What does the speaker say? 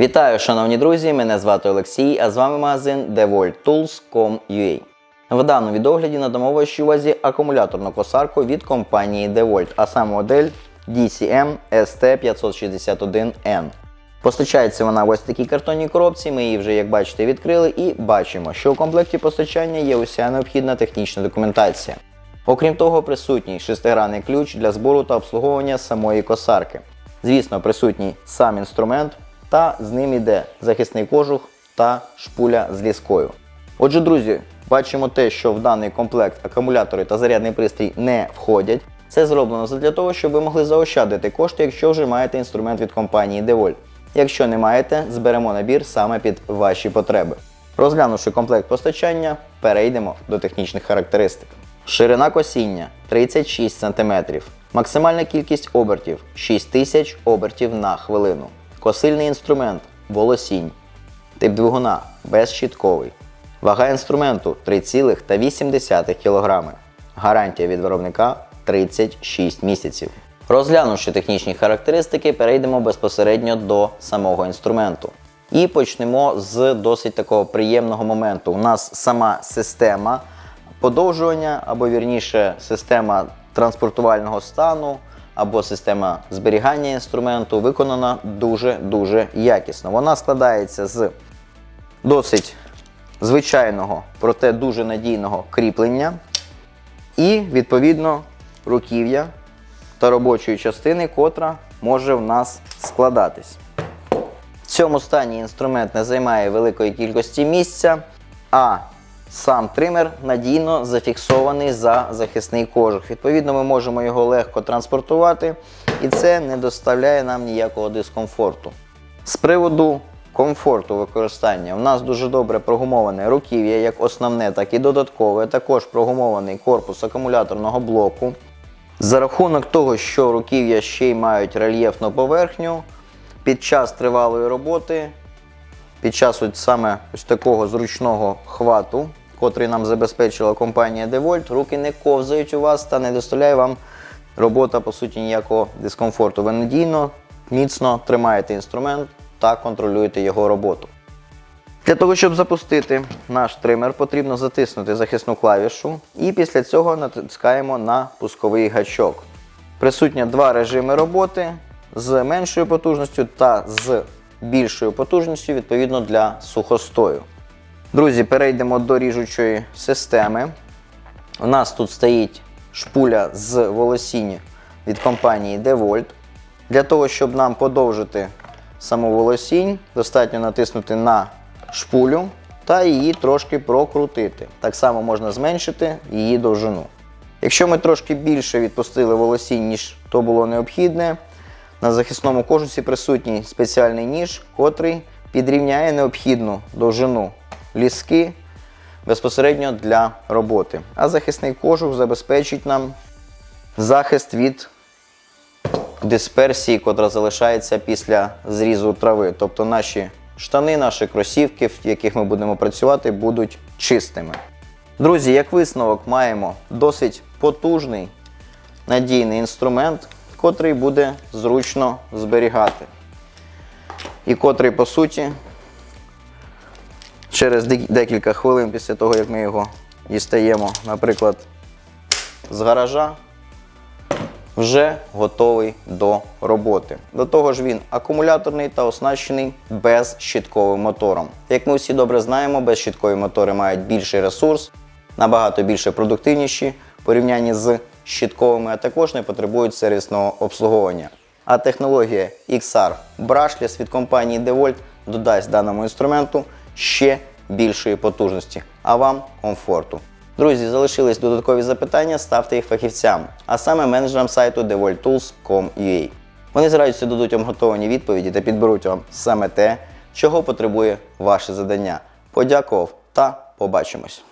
Вітаю, шановні друзі! Мене звати Олексій, а з вами магазин DeWalt.Tools.com.ua. В даному відогляді надамо вашій увазі акумуляторну косарку від компанії DeWalt, а саме модель DCM ST561N. Постачається вона в ось такій картонній коробці. Ми її вже, як бачите, відкрили і бачимо, що у комплекті постачання є уся необхідна технічна документація. Окрім того, присутній шестигранний ключ для збору та обслуговування самої косарки. Звісно, присутній сам інструмент, та з ним іде захисний кожух та шпуля з ліскою. Отже, друзі, бачимо те, що в даний комплект акумулятори та зарядний пристрій не входять. Це зроблено для того, щоб ви могли заощадити кошти, якщо вже маєте інструмент від компанії DeWalt. Якщо не маєте, зберемо набір саме під ваші потреби. Розглянувши комплект постачання, перейдемо до технічних характеристик. Ширина косіння 36 см. Максимальна кількість обертів 6000 обертів на хвилину. Косильний інструмент волосінь. Тип двигуна безщітковий. Вага інструменту 3,8 кг. Гарантія від виробника 36 місяців. Розглянувши технічні характеристики, перейдемо безпосередньо до самого інструменту. І почнемо з досить такого приємного моменту. У нас сама система подовжування, або вірніше, система транспортувального стану, або система зберігання інструменту виконана дуже-дуже якісно. Вона складається з досить звичайного, проте дуже надійного кріплення і, відповідно, руків'я та робочої частини, котра може в нас складатись. В цьому стані інструмент не займає великої кількості місця, а сам тример надійно зафіксований за захисний кожух. Відповідно, ми можемо його легко транспортувати, і це не доставляє нам ніякого дискомфорту. З приводу комфорту використання, у нас дуже добре прогумоване руків'я, як основне, так і додаткове, також прогумований корпус акумуляторного блоку. За рахунок того, що руків'я ще й мають рельєфну поверхню, під час тривалої роботи, під час от саме ось такого зручного хвату, котрий нам забезпечила компанія DeWalt, руки не ковзають у вас та не доставляє вам робота, по суті, ніякого дискомфорту. Ви надійно, міцно тримаєте інструмент та контролюєте його роботу. Для того, щоб запустити наш тример, потрібно затиснути захисну клавішу і після цього натискаємо на пусковий гачок. Присутні два режими роботи з меншою потужністю та з більшою потужністю відповідно для сухостою. Друзі, перейдемо до ріжучої системи. У нас тут стоїть шпуля з волосіння від компанії DeWalt. Для того, щоб нам подовжити саму волосінь, достатньо натиснути на шпулю та її трошки прокрутити. Так само можна зменшити її довжину. Якщо ми трошки більше відпустили волосінь, ніж то було необхідне, на захисному кожусі присутній спеціальний ніж, котрий підрівняє необхідну довжину ліски безпосередньо для роботи. А захисний кожух забезпечить нам захист від дисперсії, котра залишається після зрізу трави. Тобто наші штани, наші кросівки, в яких ми будемо працювати, будуть чистими. Друзі, як висновок, маємо досить потужний надійний інструмент, котрий буде зручно зберігати. І котрий, по суті, через декілька хвилин після того, як ми його дістаємо, наприклад, з гаража, вже готовий до роботи. До того ж, він акумуляторний та оснащений безщітковим мотором. Як ми всі добре знаємо, безщіткові мотори мають більший ресурс, набагато більше продуктивніші в порівнянні з щітковими, а також не потребують сервісного обслуговування. А технологія XR Brushless від компанії DeWalt додасть даному інструменту ще більшої потужності, а вам комфорту. Друзі, залишились додаткові запитання, ставте їх фахівцям, а саме менеджерам сайту devoltools.com.ua. Вони з радістю дадуть вам готовані відповіді та підберуть вам саме те, чого потребує ваше завдання. Подякував та побачимось!